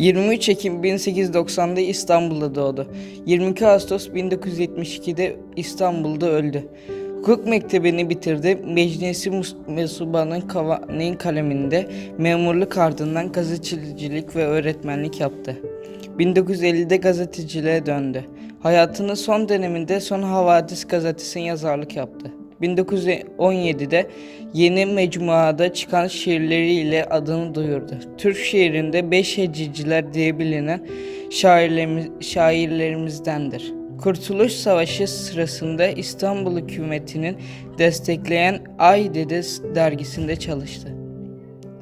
23 Ekim 1890'da İstanbul'da doğdu. 22 Ağustos 1972'de İstanbul'da öldü. Hukuk mektebini bitirdi. Meclisi Mesuba'nın Kavani'nin kaleminde memurluk ardından gazetecilik ve öğretmenlik yaptı. 1950'de gazeteciliğe döndü. Hayatının son döneminde Son Havadis gazetesinin yazarlık yaptı. 1917'de yeni mecmuada çıkan şiirleriyle adını duyurdu. Türk şiirinde beş heciciler diye bilinen şairlerimiz, şairlerimizdendir. Kurtuluş Savaşı sırasında İstanbul hükümetinin destekleyen Ay Dede dergisinde çalıştı.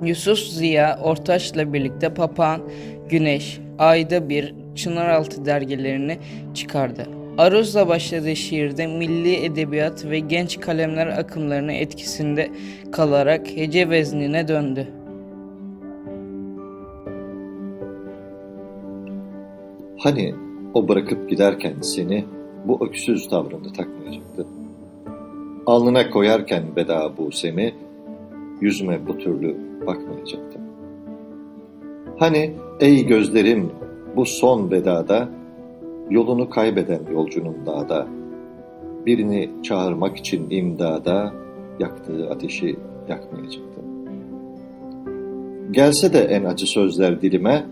Yusuf Ziya Ortaç'la birlikte Papağan, Güneş, Ayda Bir, Çınaraltı dergilerini çıkardı. Aruz'la başladığı şiirde milli edebiyat ve genç kalemler akımlarının etkisinde kalarak hece veznine döndü. Hani o bırakıp giderken seni bu öksüz tavrını takmayacaktı. Alnına koyarken veda busemi, yüzüme bu türlü bakmayacaktı. Hani ey gözlerim bu son vedada, yolunu kaybeden yolcunun dağda, birini çağırmak için imdada, yaktığı ateşi yakmayacaktı. Gelse de en acı sözler dilime,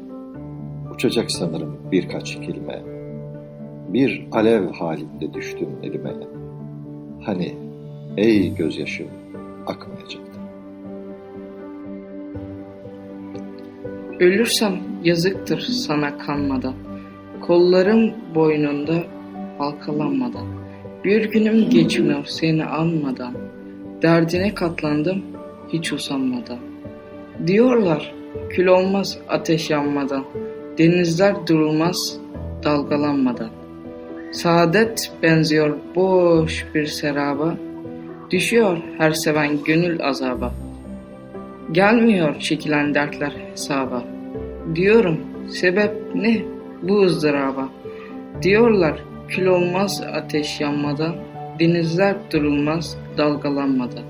uçacak sanırım birkaç kelime. Bir alev halinde düştün elime. Hani ey gözyaşım akmayacaktı. Ölürsem yazıktır sana kanmadan, kollarım boynunda halkalanmadan. Bir günüm geçmiyor seni anmadan, derdine katlandım hiç usanmadan. Diyorlar kül olmaz ateş yanmadan, denizler durulmaz dalgalanmadan. Saadet benziyor boş bir seraba, düşüyor her seven gönül azaba. Gelmiyor çekilen dertler hesaba. Diyorum sebep ne bu ızdıraba? Diyorlar kül olmaz ateş yanmadan, denizler durulmaz dalgalanmadan.